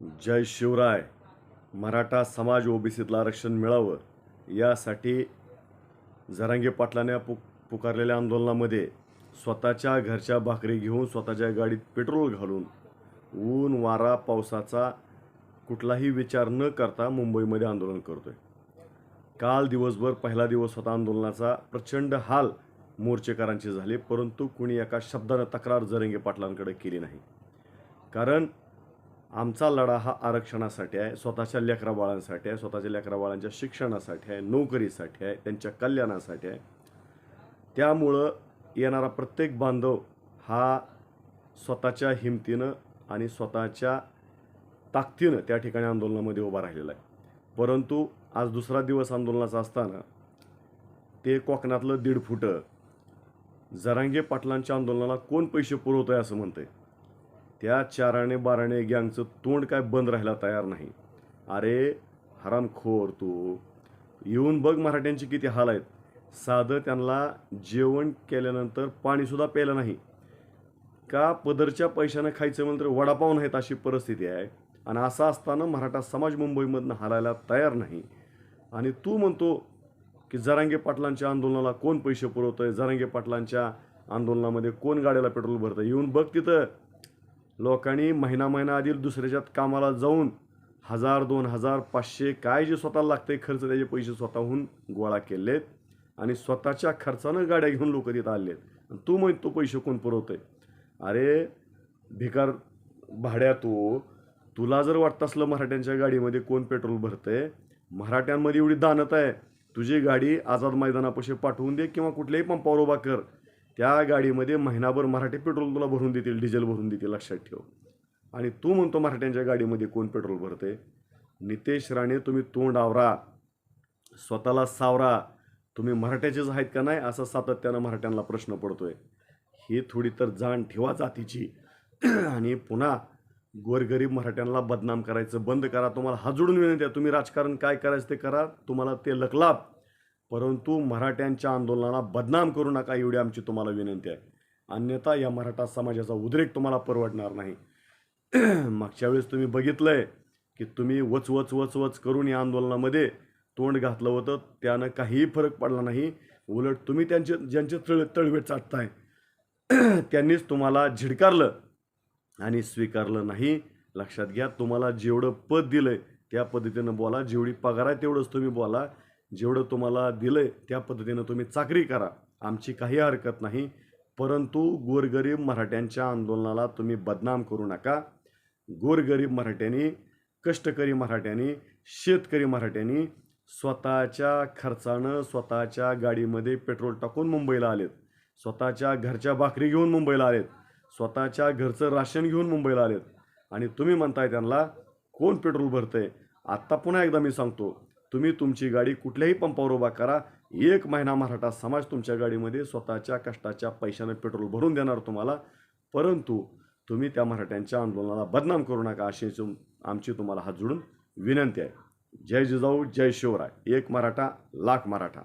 जय शिवराय. मराठा समाज ओबीसीतलं आरक्षण मिळावं यासाठी जरांगे पाटलाने पु पुकारलेल्या आंदोलनामध्ये स्वतःच्या घरच्या भाकरी घेऊन स्वतःच्या गाडीत पेट्रोल घालून ऊन वारा पावसाचा कुठलाही विचार न करता मुंबईमध्ये आंदोलन करतो आहे काल दिवसभर पहिला दिवस होता आंदोलनाचा प्रचंड हाल मोर्चेकरांचे झाले परंतु कुणी एका शब्दानं तक्रार जरंगे पाटलांकडे केली नाही. कारण आमचा लढा हा आरक्षणासाठी आहे स्वतःच्या लेकरा बाळांसाठी आहे स्वतःच्या लेकरा बाळांच्या शिक्षणासाठी आहे नोकरीसाठी आहे त्यांच्या कल्याणासाठी आहे. त्यामुळं येणारा प्रत्येक बांधव हा स्वतःच्या हिमतीनं आणि स्वतःच्या ताकदीनं त्या ठिकाणी आंदोलनामध्ये उभा राहिलेला आहे. परंतु आज दुसरा दिवस आंदोलनाचा असताना ते कोकणातलं दीड फुटं जरांगे पाटलांच्या आंदोलनाला कोण पैसे पुरवतोय असं म्हणतं आहे त्या चाराने बाराने गँगचं तोंड काय बंद राहायला तयार नाही. अरे हरामखोर तू. येऊन बघ मराठ्यांची किती हाल आहेत. साधं त्यांना जेवण केल्यानंतर पाणीसुद्धा प्यायलं नाही. का पदरच्या पैशानं खायचं म्हणतं वडापाव नाहीत अशी परिस्थिती आहे. आणि असं असताना मराठा समाज मुंबईमधनं हालायला तयार नाही. आणि तू म्हणतो की जरांगे पाटलांच्या आंदोलनाला कोण पैसे पुरवतं आहे जरांगे पाटलांच्या आंदोलनामध्ये कोण गाड्याला पेट्रोल भरतं येऊन बघ तिथं. लोकांनी महिना महिना आधी दुसऱ्याच्यात कामाला जाऊन हजार दोन हजार पाचशे काय जे स्वतःला लागते खर्च त्याचे पैसे स्वतःहून गोळा केलेत आणि स्वतःच्या खर्चानं गाड्या घेऊन लोक तिथं आलेत. आणि तू मग तो पैसे कोण पुरवतोय? अरे भिकार भाड्या तू तुला जर वाटत असलं मराठ्यांच्या गाडीमध्ये कोण पेट्रोल भरतंय मराठ्यांमध्ये एवढी दानत आहे तुझी गाडी आझाद मैदानापाशी पाठवून दे किंवा कुठल्याही पंपावर उभा कर. त्या गाडीमध्ये महिनाभर मराठी पेट्रोल तुला भरून देतील डिझेल भरून देतील लक्षात ठेव. आणि तू म्हणतो मराठ्यांच्या गाडीमध्ये कोण पेट्रोल भरते नितेश राणे तुम्ही तोंड आवरा. स्वतःला सावरा. तुम्ही मराठ्याचेच आहेत का नाही? असा सातत्यानं मराठ्यांना प्रश्न पडतोय. ही थोडी तर जाण ठेवा जातीची. आणि पुन्हा गोरगरीब मराठ्यांना बदनाम करायचं बंद करा. तुम्हाला हात जोडून विनंती आहे तुम्ही राजकारण काय करायचं ते करा. तुम्हाला ते लकलाप परंतु मराठ्यांच्या आंदोलनाला बदनाम करू नका एवढी आमची तुम्हाला विनंती आहे. अन्यथा या मराठा समाजाचा उद्रेक तुम्हाला परवडणार नाही. मागच्या वेळेस तुम्ही बघितलंय की तुम्ही वच वच वच वच करून या आंदोलनामध्ये तोंड घातलं होतं. त्यानं काहीही फरक पडला नाही. उलट तुम्ही त्यांचे ज्यांचे तळ तळवेट चाटताय त्यांनीच तुम्हाला झिडकारलं आणि स्वीकारलं नाही. लक्षात घ्या तुम्हाला जेवढं पद दिलंय त्या पद्धतीनं बोला. जेवढी पगार आहे तेवढंच तुम्ही बोला. जेवढं तुम्हाला दिलं आहे त्या पद्धतीनं तुम्ही चाकरी करा. आमची काही हरकत नाही. परंतु गोरगरीब मराठ्यांच्या आंदोलनाला तुम्ही बदनाम करू नका. गोरगरीब मराठ्यांनी कष्टकरी मराठ्यांनी शेतकरी मराठ्यांनी स्वतःच्या खर्चानं स्वतःच्या गाडीमध्ये पेट्रोल टाकून मुंबईला आलेत. स्वतःच्या घरच्या भाकरी घेऊन मुंबईला आलेत. स्वतःच्या घरचं राशन घेऊन मुंबईला आलेत. आणि तुम्ही म्हणताय त्यांना कोण पेट्रोल भरतंय? आत्ता पुन्हा एकदा मी सांगतो तुम्ही तुमची गाडी कुठल्याही पंपावर उभा करा. एक महिना मराठा समाज तुमच्या गाडीमध्ये स्वतःच्या कष्टाच्या पैशानं पेट्रोल भरून देणार तुम्हाला. परंतु तुम्ही त्या मराठ्यांच्या आंदोलनाला बदनाम करू नका अशी तुम- आमची तुम्हाला हात जोडून विनंती आहे. जय जिजाऊ जय शिवराय. एक मराठा लाख मराठा.